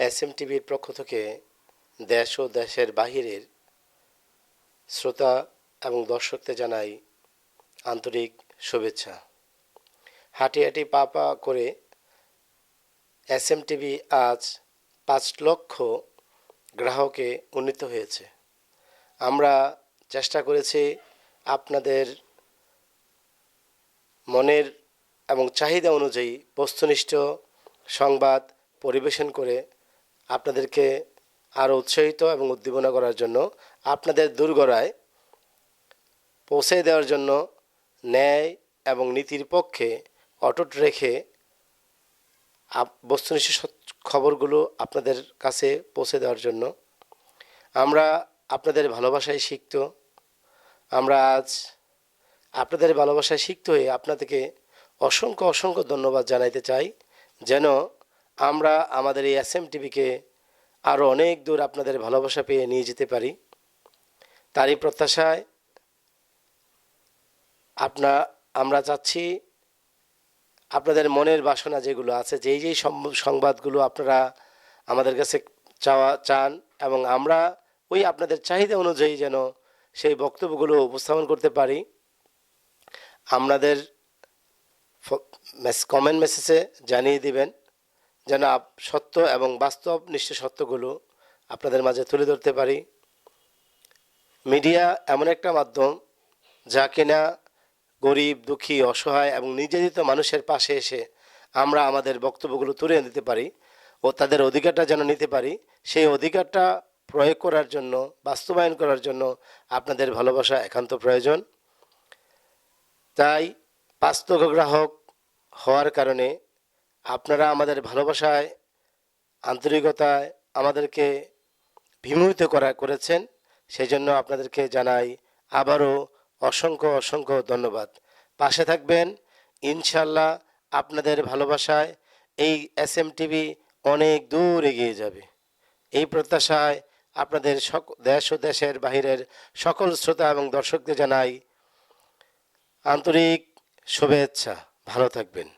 S M টিভির পক্ষ থেকে দেশ ও দেশের বাহিরের শ্রোতা এবং দর্শকদের জানাই আন্তরিক শুভেচ্ছা। হাঁটি হাঁটি পা পা করে এস এম টিভি আজ পাঁচ লক্ষ গ্রাহকে উন্নীত হয়েছে। আমরা চেষ্টা করেছি আপনাদের মনের এবং চাহিদা অনুযায়ী বস্তুনিষ্ঠ সংবাদ পরিবেশন করে আপনাদেরকে আরও উৎসাহিত এবং উদ্দীপনা করার জন্য আপনাদের দুর্গড়ায় পৌঁছে দেওয়ার জন্য ন্যায় এবং নীতির পক্ষে অটুট রেখে বস্তুনিষ্ঠ খবরগুলো আপনাদের কাছে পৌঁছে দেওয়ার জন্য। আমরা আপনাদের ভালোবাসায় শিখত আমরা আজ আপনাদের ভালোবাসায় শিখতে হয়ে আপনাদেরকে অসংখ্য অসংখ্য ধন্যবাদ জানাইতে চাই যেন আমরা আমাদের এই এস এম টিভিকে আরও অনেক দূর আপনাদের ভালোবাসা পেয়ে নিয়ে যেতে পারি। তারই প্রত্যাশায় আপনা, আমরা চাচ্ছি আপনাদের মনের বাসনা যেগুলো আছে, যেই যেই সংবাদগুলো আপনারা আমাদের কাছে চাওয়া, চান এবং আমরা ওই আপনাদের চাহিদা অনুযায়ী যেন সেই বক্তব্যগুলো উপস্থাপন করতে পারি, আপনাদের কমেন্ট মেসেজে জানিয়ে দিবেন। যেন সত্য এবং বাস্তব নিশ্চয় সত্যগুলো আপনাদের মাঝে তুলে ধরতে পারি। মিডিয়া এমন একটা মাধ্যম যা কিনা গরিব, দুঃখী, অসহায় এবং নির্যাতিত মানুষের পাশে এসে আমরা আমাদের বক্তব্যগুলো তুলে দিতে পারি ও তাদের অধিকারটা যেন নিতে পারি, সেই অধিকারটা প্রয়োগ করার জন্য, বাস্তবায়ন করার জন্য আপনাদের ভালোবাসা একান্ত প্রয়োজন। তাই বাস্তব গ্রাহক হওয়ার কারণে আপনারা আমাদের ভালোবাসায়, আন্তরিকতায় আমাদেরকে বিমোহিত করা, করেছেন সেই জন্য আপনাদেরকে জানাই আবারও অসংখ্য অসংখ্য ধন্যবাদ। পাশে থাকবেন ইনশাল্লাহ আপনাদের ভালোবাসায় এই এস এম টিভি অনেক দূর এগিয়ে যাবে। এই প্রত্যাশায় আপনাদের সক, দেশ ও দেশের বাহিরের সকল শ্রোতা এবং দর্শকদের জানাই আন্তরিক শুভেচ্ছা। ভালো থাকবেন।